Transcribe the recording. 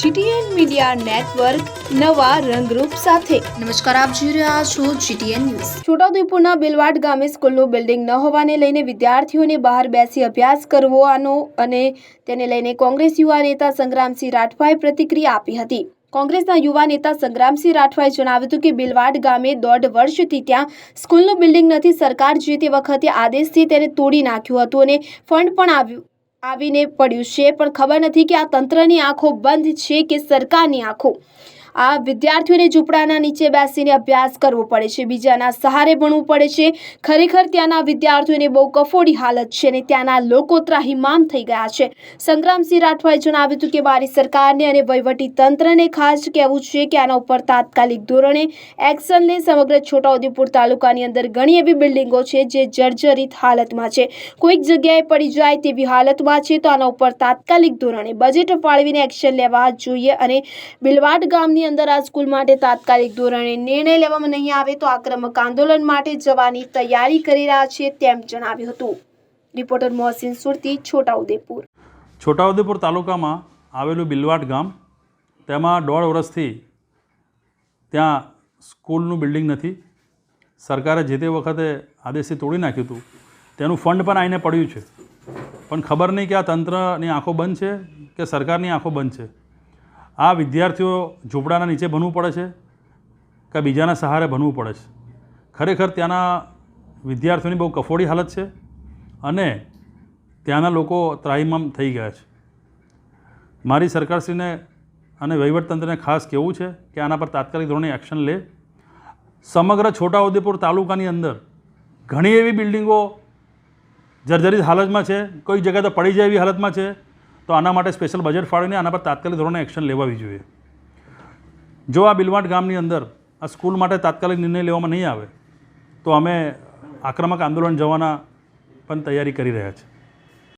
GTN media network નવા રંગરૂપ સાથે. નમસ્કાર આપ જોઈ રહ્યા છો જીટીએન ન્યૂઝ. છોટાઉદેપુરના બિલવાડ ગામે સ્કૂલનું બિલ્ડિંગ ન હોવાને લઈને વિદ્યાર્થીઓને બહાર બેસી અભ્યાસ કરવાનો અને તેને લઈને કોંગ્રેસ યુવા નેતા સંગ્રામસિંહ રાઠવાએ પ્રતિક્રિયા આપી હતી. કોંગ્રેસના યુવા નેતા સંગ્રામસિંહ રાઠવાએ જણાવ્યું હતું કે બિલવાડ ગામે દોઢ વર્ષથી ત્યાં સ્કૂલનું બિલ્ડિંગ નથી સરકાર જે તે વખતે આદેશથી તેને તોડી નાખ્યું હતું અને ફંડ પણ આવ્યું આવીને પડ્યું છે, પણ ખબર નથી કે આ તંત્રની આંખો બંધ છે કે સરકારની આંખો? આ વિદ્યાર્થીઓને ઝૂંપડાના નીચે બેસીને અભ્યાસ કરવો પડે છે. બીજાના સહારે ભણવું પડે છે. ખરેખર ત્યાંના વિદ્યાર્થીઓને બહુ કફોડી હાલત છે અને ત્યાંના લોકો ત્રાહિમામ થઈ ગયા છે. સંગ્રામસિંહ રાઠવાએ જણાવ્યું હતું કે મારી સરકારને અને વહીવટી તંત્રને ખાસ કહેવું છે કે આના ઉપર તાત્કાલિક ધોરણે એક્શન લે. સમગ્ર છોટાઉદેપુર તાલુકાની અંદર ઘણી એવી બિલ્ડિંગો છે જે જર્જરિત હાલતમાં છે. કોઈક જગ્યાએ પડી જાય તેવી હાલતમાં છે તો આના ઉપર તાત્કાલિક ધોરણે બજેટ ફાળવીને એક્શન લેવા જોઈએ અને બિલવાડ ગામની અંદર આ સ્કૂલ માટે તાત્કાલિક ધોરણે નિર્ણય લેવામાં નહીં આવે તો આક્રમક આંદોલન માટે જવાની તૈયારી કરી રહ્યા છે તેમ જણાવ્યું હતું. રિપોર્ટર મોહસિન સુરતી, છોટાઉદેપુર. છોટાઉદેપુર તાલુકામાં આવેલું બિલવાટ ગામ, તેમાં દોઢ વર્ષથી ત્યાં સ્કૂલનું બિલ્ડિંગ નથી. સરકારે જે તે વખતે આદેશથી તોડી નાખ્યું હતું, તેનું ફંડ પણ આવીને પડ્યું છે. પણ ખબર નહીં કે આ તંત્રની આંખો બંધ છે કે સરકારની આંખો બંધ છે. આ વિદ્યાર્થીઓ ઝૂંપડાના નીચે ભણવું પડે છે કે બીજાના સહારે ભણવું પડે છે? ખરેખર ત્યાંના વિદ્યાર્થીઓની બહુ કફોડી હાલત છે અને ત્યાંના લોકો ત્રાહિમામ થઈ ગયા છે. મારી સરકારશ્રીને અને વહીવટતંત્રને ખાસ કહેવું છે કે આના પર તાત્કાલિક ધોરણે એક્શન લે. સમગ્ર છોટાઉદેપુર તાલુકાની અંદર ઘણી એવી બિલ્ડિંગો જર્જરિત હાલતમાં છે, કોઈ જગ્યાએ તો પડી જાય એવી હાલતમાં છે તો આના માટે સ્પેશિયલ બજેટ ફાળવીને આના પર તાત્કાલિક ધોરણે એક્શન લેવાવી જોઈએ. જો આ બિલવાટ ગામની અંદર આ સ્કૂલ માટે તાત્કાલિક નિર્ણય લેવામાં નહીં આવે, તો અમે આક્રમક આંદોલન જવાના પણ તૈયારી કરી રહ્યા છીએ.